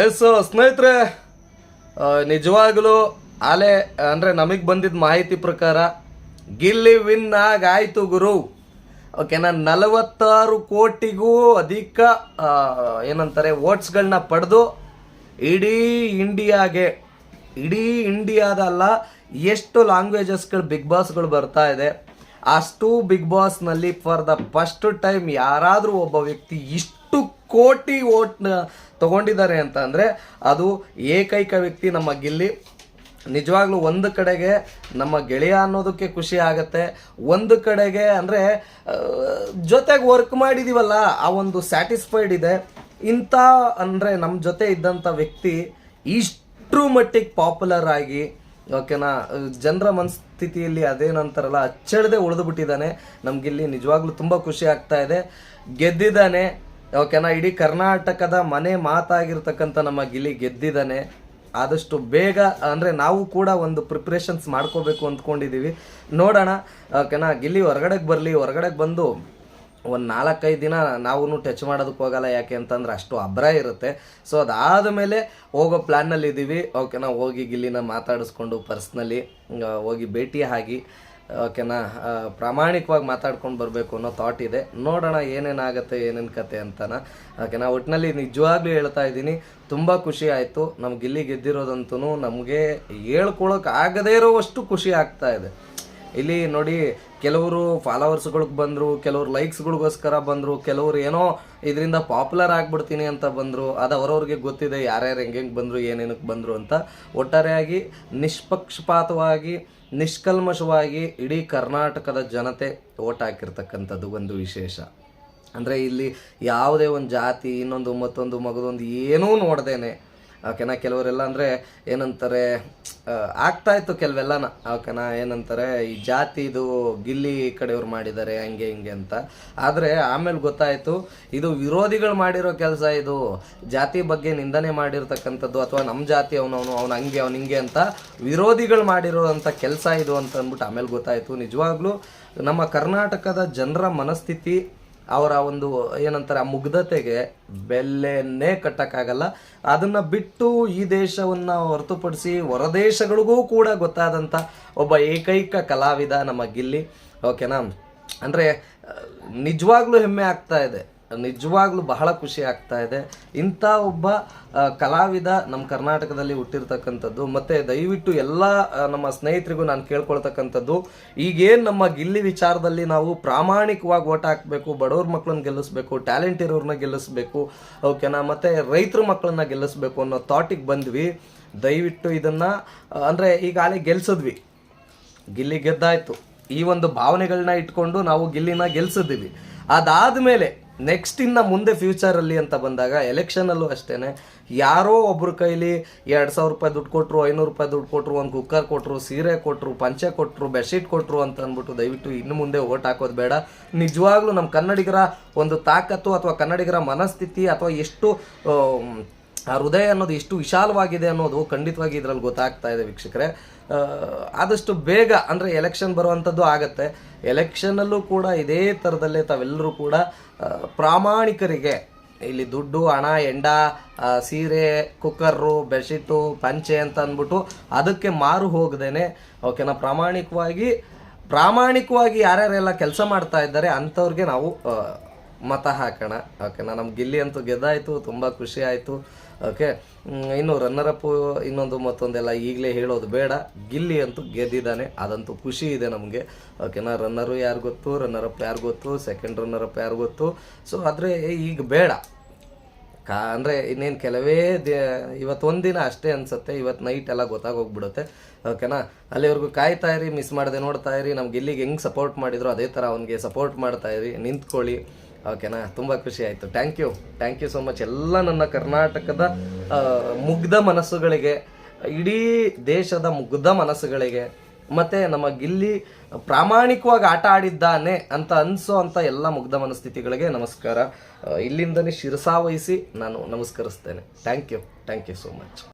S ಸ್ನೇಹಿತರೆ ನಿಜವಾಗಲೂ ಆಲೆ ಅಂದರೆ ನಮಗೆ ಬಂದಿದ್ದ ಮಾಹಿತಿ ಪ್ರಕಾರ ಗಿಲ್ಲಿ ವಿನ್ ಆಗಾಯಿತು ಗುರು. ಓಕೆನಾ ನಲವತ್ತಾರು ಕೋಟಿಗೂ ಅಧಿಕ ಏನಂತಾರೆ ವೋಟ್ಸ್ಗಳನ್ನ ಪಡೆದು ಇಡೀ ಇಂಡಿಯಾಗೆ, ಇಡೀ ಇಂಡಿಯಾದಲ್ಲ ಎಷ್ಟು ಲ್ಯಾಂಗ್ವೇಜಸ್ಗಳು, ಬಿಗ್ ಬಾಸ್ಗಳು ಬರ್ತಾ ಇದೆ, ಅಷ್ಟು ಬಿಗ್ ಬಾಸ್ನಲ್ಲಿ ಫಾರ್ ದ ಫಸ್ಟ್ ಟೈಮ್ ಯಾರಾದರೂ ಒಬ್ಬ ವ್ಯಕ್ತಿ ಇಷ್ಟು ಕೋಟಿ ಓಟ್ನ ತಗೊಂಡಿದ್ದಾರೆ ಅಂತ ಅಂದರೆ ಅದು ಏಕೈಕ ವ್ಯಕ್ತಿ ನಮ್ಮ ಗಿಲ್ಲಿ. ನಿಜವಾಗ್ಲೂ ಒಂದು ಕಡೆಗೆ ನಮ್ಮ ಗೆಳೆಯ ಅನ್ನೋದಕ್ಕೆ ಖುಷಿ ಆಗತ್ತೆ. ಒಂದು ಕಡೆಗೆ ಅಂದರೆ ಜೊತೆಗೆ ವರ್ಕ್ ಮಾಡಿದೀವಲ್ಲ, ಆ ಒಂದು ಸ್ಯಾಟಿಸ್ಫೈಡ್ ಇದೆ. ಇಂಥ ಅಂದರೆ ನಮ್ಮ ಜೊತೆ ಇದ್ದಂಥ ವ್ಯಕ್ತಿ ಇಷ್ಟು ಮಟ್ಟಿಗೆ ಪಾಪ್ಯುಲರ್ ಆಗಿ ಓಕೆನಾ ಜನರ ಮನಸ್ಥಿತಿಯಲ್ಲಿ ಅದೇನಂತಾರಲ್ಲ ಅಚ್ಚಳದೆ ಉಳಿದು ಬಿಟ್ಟಿದ್ದಾನೆ. ನಮಗಿಲ್ಲಿ ನಿಜವಾಗ್ಲೂ ತುಂಬ ಖುಷಿ ಆಗ್ತಾ ಇದೆ. ಗೆದ್ದಿದ್ದಾನೆ. ಓಕೆನಾ ಇಡೀ ಕರ್ನಾಟಕದ ಮನೆ ಮಾತಾಗಿರ್ತಕ್ಕಂಥ ನಮ್ಮ ಗಿಲಿ ಗೆದ್ದಿದ್ದಾನೆ. ಆದಷ್ಟು ಬೇಗ, ಅಂದರೆ ನಾವು ಕೂಡ ಒಂದು ಪ್ರಿಪ್ರೇಷನ್ಸ್ ಮಾಡ್ಕೋಬೇಕು ಅಂದ್ಕೊಂಡಿದ್ದೀವಿ. ನೋಡೋಣ ಓಕೆನಾ ಗಿಲ್ಲಿ ಹೊರಗಡೆಗೆ ಬರಲಿ, ಹೊರಗಡೆಗೆ ಬಂದು ಒಂದು ನಾಲ್ಕೈದು ದಿನ ನಾವು ಟಚ್ ಮಾಡೋದಕ್ಕೆ ಹೋಗಲ್ಲ. ಯಾಕೆ ಅಂತಂದ್ರೆ ಅಷ್ಟು ಅಬ್ರ ಇರುತ್ತೆ. ಸೊ ಅದಾದ ಮೇಲೆ ಹೋಗೋ ಪ್ಲ್ಯಾನ್ನಲ್ಲಿದ್ದೀವಿ ಓಕೆನಾ ಹೋಗಿ ಗಿಲ್ಲಿನ ಮಾತಾಡಿಸ್ಕೊಂಡು ಪರ್ಸ್ನಲಿ ಹೋಗಿ ಭೇಟಿ ಆಗಿ ಓಕೆನಾ ಪ್ರಾಮಾಣಿಕವಾಗಿ ಮಾತಾಡ್ಕೊಂಡು ಬರಬೇಕು ಅನ್ನೋ ಥಾಟ್ ಇದೆ. ನೋಡೋಣ ಏನೇನಾಗುತ್ತೆ, ಏನೇನು ಕತೆ ಅಂತನ. ಓಕೆನಾ ಒಟ್ಟಿನಲ್ಲಿ ನಿಜವಾಗ್ಲೂ ಹೇಳ್ತಾ ಇದ್ದೀನಿ, ತುಂಬ ಖುಷಿ ಆಯಿತು. ನಮ್ಗೆ ಇಲ್ಲಿ ಗೆದ್ದಿರೋದಂತೂ ನಮಗೆ ಹೇಳ್ಕೊಳಕ್ಕೆ ಆಗದೇ ಇರೋವಷ್ಟು ಖುಷಿ ಆಗ್ತಾ ಇದೆ. ಇಲ್ಲಿ ನೋಡಿ ಕೆಲವರು ಫಾಲೋವರ್ಸ್ಗಳಿಗೆ ಬಂದರು, ಕೆಲವರು ಲೈಕ್ಸ್ಗಳಿಗೋಸ್ಕರ ಬಂದರು, ಕೆಲವರು ಏನೋ ಇದರಿಂದ ಪಾಪ್ಯುಲರ್ ಆಗಿಬಿಡ್ತೀನಿ ಅಂತ ಬಂದರು, ಅದು ಅವರವ್ರಿಗೆ ಗೊತ್ತಿದೆ ಯಾರ್ಯಾರು ಹೆಂಗೆ ಬಂದರು ಏನೇನಕ್ಕೆ ಬಂದರು ಅಂತ. ಒಟ್ಟಾರೆಯಾಗಿ ನಿಷ್ಪಕ್ಷಪಾತವಾಗಿ, ನಿಷ್ಕಲ್ಮಶವಾಗಿ ಇಡೀ ಕರ್ನಾಟಕದ ಜನತೆ ಓಟ್ ಹಾಕಿರ್ತಕ್ಕಂಥದ್ದು ಒಂದು ವಿಶೇಷ. ಅಂದರೆ ಇಲ್ಲಿ ಯಾವುದೇ ಒಂದು ಜಾತಿ, ಇನ್ನೊಂದು ಮತ್ತೊಂದು ಮಗದೊಂದು ಏನೂ ನೋಡ್ದೇನೆ ಓಕೆನಾ ಕೆಲವರೆಲ್ಲ ಅಂದರೆ ಏನಂತಾರೆ ಆಗ್ತಾಯಿತ್ತು ಕೆಲವೆಲ್ಲನ. ಓಕೆನಾ ಏನಂತಾರೆ, ಈ ಜಾತಿದು ಗಿಲ್ಲಿ ಕಡೆಯವ್ರು ಮಾಡಿದ್ದಾರೆ, ಹಂಗೆ ಹಿಂಗೆ ಅಂತ. ಆದರೆ ಆಮೇಲೆ ಗೊತ್ತಾಯಿತು, ಇದು ವಿರೋಧಿಗಳು ಮಾಡಿರೋ ಕೆಲಸ ಇದು. ಜಾತಿ ಬಗ್ಗೆ ನಿಂದನೆ ಮಾಡಿರ್ತಕ್ಕಂಥದ್ದು ಅಥವಾ ನಮ್ಮ ಜಾತಿ ಅವನವನು, ಅವ್ನು ಹಂಗೆ, ಅವ್ನು ಹಿಂಗೆ ಅಂತ ವಿರೋಧಿಗಳು ಮಾಡಿರೋವಂಥ ಕೆಲಸ ಇದು ಅಂತ ಅಂದ್ಬಿಟ್ಟು ಆಮೇಲೆ ಗೊತ್ತಾಯಿತು. ನಿಜವಾಗ್ಲೂ ನಮ್ಮ ಕರ್ನಾಟಕದ ಜನರ ಮನಸ್ಥಿತಿ ಅವರ ಒಂದು ಏನಂತಾರೆ, ಆ ಮುಗ್ಧತೆಗೆ ಬೆಲೆನೇ ಕಟ್ಟಕ್ಕಾಗಲ್ಲ. ಅದನ್ನ ಬಿಟ್ಟು ಈ ದೇಶವನ್ನ ಹೊರತುಪಡಿಸಿ ಹೊರದೇಶಗಳಿಗೂ ಕೂಡ ಗೊತ್ತಾದಂಥ ಒಬ್ಬ ಏಕೈಕ ಕಲಾವಿದ ನಮ್ಮ ಗಿಲ್ಲಿ. ಓಕೆನಾ ಅಂದರೆ ನಿಜವಾಗ್ಲೂ ಹೆಮ್ಮೆ ಆಗ್ತಾ ಇದೆ. ನಿಜವಾಗ್ಲೂ ಬಹಳ ಖುಷಿ ಆಗ್ತಾ ಇದೆ. ಇಂಥ ಒಬ್ಬ ಕಲಾವಿದ ನಮ್ಮ ಕರ್ನಾಟಕದಲ್ಲಿ ಹುಟ್ಟಿರ್ತಕ್ಕಂಥದ್ದು, ಮತ್ತು ದಯವಿಟ್ಟು ಎಲ್ಲ ನಮ್ಮ ಸ್ನೇಹಿತರಿಗೂ ನಾನು ಕೇಳ್ಕೊಳ್ತಕ್ಕಂಥದ್ದು, ಈಗೇನು ನಮ್ಮ ಗಿಲ್ಲಿ ವಿಚಾರದಲ್ಲಿ ನಾವು ಪ್ರಾಮಾಣಿಕವಾಗಿ ಓಟ್ ಹಾಕಬೇಕು, ಬಡವ್ರ ಮಕ್ಕಳನ್ನ ಗೆಲ್ಲಿಸ್ಬೇಕು, ಟ್ಯಾಲೆಂಟ್ ಇರೋರನ್ನ ಗೆಲ್ಲಿಸ್ಬೇಕು, ಓಕೆನಾ, ಮತ್ತು ರೈತರ ಮಕ್ಕಳನ್ನ ಗೆಲ್ಲಿಸ್ಬೇಕು ಅನ್ನೋ ಥಾಟಿಗೆ ಬಂದ್ವಿ. ದಯವಿಟ್ಟು ಇದನ್ನು ಅಂದರೆ ಈಗಾಗಲೇ ಗೆಲ್ಸಿದ್ವಿ. ಗಿಲ್ಲಿ ಗೆದ್ದಾಯ್ತು. ಈ ಒಂದು ಭಾವನೆಗಳನ್ನ ಇಟ್ಕೊಂಡು ನಾವು ಗಿಲ್ಲಿನ ಗೆಲ್ಸಿದ್ದೀವಿ. ಅದಾದಮೇಲೆ ನೆಕ್ಸ್ಟ್ ಇನ್ನ ಮುಂದೆ ಫ್ಯೂಚರಲ್ಲಿ ಅಂತ ಬಂದಾಗ ಎಲೆಕ್ಷನಲ್ಲೂ ಅಷ್ಟೇನೆ. ಯಾರೋ ಒಬ್ಬರ ಕೈಲಿ ಎರಡು ಸಾವಿರ ರೂಪಾಯಿ ದುಡ್ಡು ಕೊಟ್ಟರು ಐನೂರು ರೂಪಾಯಿ ದುಡ್ಡು ಕೊಟ್ಟರು ಒಂದು ಕುಕ್ಕರ್ ಕೊಟ್ಟರು ಸೀರೆ ಕೊಟ್ಟರು ಪಂಚೆ ಕೊಟ್ಟರು ಬೆಡ್ಶೀಟ್ ಕೊಟ್ಟರು ಅಂತ ಅಂದ್ಬಿಟ್ಟು ದಯವಿಟ್ಟು ಇನ್ನು ಮುಂದೆ ಓಟ್ ಹಾಕೋದು ಬೇಡ. ನಿಜವಾಗ್ಲೂ ನಮ್ಮ ಕನ್ನಡಿಗರ ಒಂದು ತಾಕತ್ತು ಅಥವಾ ಕನ್ನಡಿಗರ ಮನಸ್ಥಿತಿ ಅಥವಾ ಎಷ್ಟು ಆ ಹೃದಯ ಅನ್ನೋದು ಎಷ್ಟು ವಿಶಾಲವಾಗಿದೆ ಅನ್ನೋದು ಖಂಡಿತವಾಗಿ ಇದರಲ್ಲಿ ಗೊತ್ತಾಗ್ತಾ ಇದೆ ವೀಕ್ಷಕರೇ. ಆದಷ್ಟು ಬೇಗ ಅಂದರೆ ಎಲೆಕ್ಷನ್ ಬರುವಂಥದ್ದು ಆಗತ್ತೆ. ಎಲೆಕ್ಷನಲ್ಲೂ ಕೂಡ ಇದೇ ಥರದಲ್ಲೇ ತಾವೆಲ್ಲರೂ ಕೂಡ ಪ್ರಾಮಾಣಿಕರಿಗೆ ಇಲ್ಲಿ ದುಡ್ಡು, ಹಣ, ಎಂಡ ಸೀರೆ, ಕುಕ್ಕರು, ಬೆಡ್ಶೀಟು, ಪಂಚೆ ಅಂತ ಅಂದ್ಬಿಟ್ಟು ಅದಕ್ಕೆ ಮಾರು ಹೋಗದೇನೆ. ಓಕೆನಾ ಪ್ರಾಮಾಣಿಕವಾಗಿ ಪ್ರಾಮಾಣಿಕವಾಗಿ ಯಾರ್ಯಾರೆಲ್ಲ ಕೆಲಸ ಮಾಡ್ತಾ ಇದ್ದಾರೆ ಅಂಥವ್ರಿಗೆ ನಾವು ಮತ ಹಾಕೋಣ. ಓಕೆನಾ ನಮ್ಮ ಗಿಲ್ಲಿ ಅಂತೂ ಗೆದ್ದಾಯಿತು, ತುಂಬ ಖುಷಿ ಆಯಿತು. ಓಕೆ ಇನ್ನು ಇನ್ನು ರನ್ನರಪ್ಪು ಇನ್ನೊಂದು ಮತ್ತೊಂದೆಲ್ಲ ಈಗಲೇ ಹೇಳೋದು ಬೇಡ. ಗಿಲ್ಲಿ ಅಂತೂ ಗೆದ್ದಿದ್ದಾನೆ, ಅದಂತೂ ಖುಷಿ ಇದೆ ನಮಗೆ. ಓಕೆನಾ ರನ್ನರು ಯಾರು ಗೊತ್ತು ರನ್ನರಪ್ ಯಾರು ಗೊತ್ತು ಸೆಕೆಂಡ್ ರನ್ನರಪ್ ಯಾರು ಗೊತ್ತು? ಸೊ ಆದರೆ ಈಗ ಬೇಡ. ಕಾ, ಅಂದರೆ ಇನ್ನೇನು ಕೆಲವೇ ದಿ ಇವತ್ತು ಒಂದಿನ ಅಷ್ಟೇ ಅನಿಸುತ್ತೆ ಇವತ್ತು ನೈಟ್ ಎಲ್ಲ ಗೊತ್ತಾಗೋಗ್ಬಿಡುತ್ತೆ. ಓಕೆನಾ ಅಲ್ಲಿವರೆಗೂ ಕಾಯ್ತಾ ಇರಿ ಮಿಸ್ ಮಾಡದೆ ನೋಡ್ತಾ ಇರಿ, ನಮ್ಗೆ ಇಲ್ಲಿಗೆ ಹೆಂಗೆ ಸಪೋರ್ಟ್ ಮಾಡಿದ್ರು, ಅದೇ ಥರ ಅವನಿಗೆ ಸಪೋರ್ಟ್ ಮಾಡ್ತಾ ಇರಿ, ನಿಂತ್ಕೊಳ್ಳಿ. ಓಕೆನಾ? ತುಂಬ ಖುಷಿ ಆಯಿತು. Thank you thank you so much ಎಲ್ಲ ನನ್ನ ಕರ್ನಾಟಕದ ಮುಗ್ಧ ಮನಸ್ಸುಗಳಿಗೆ, ಇಡೀ ದೇಶದ ಮುಗ್ಧ ಮನಸ್ಸುಗಳಿಗೆ, ಮತ್ತು ನಮ್ಮ ಗಿಲ್ಲಿ ಪ್ರಾಮಾಣಿಕವಾಗಿ ಆಟ ಆಡಿದ್ದಾನೆ ಅಂತ ಅನಿಸೋ ಅಂಥ ಎಲ್ಲ ಮುಗ್ಧ ಮನಸ್ಥಿತಿಗಳಿಗೆ ನಮಸ್ಕಾರ. ಇಲ್ಲಿಂದನೇ ಶಿರಸಾವಹಿಸಿ ನಾನು ನಮಸ್ಕರಿಸ್ತೇನೆ. Thank you thank you so much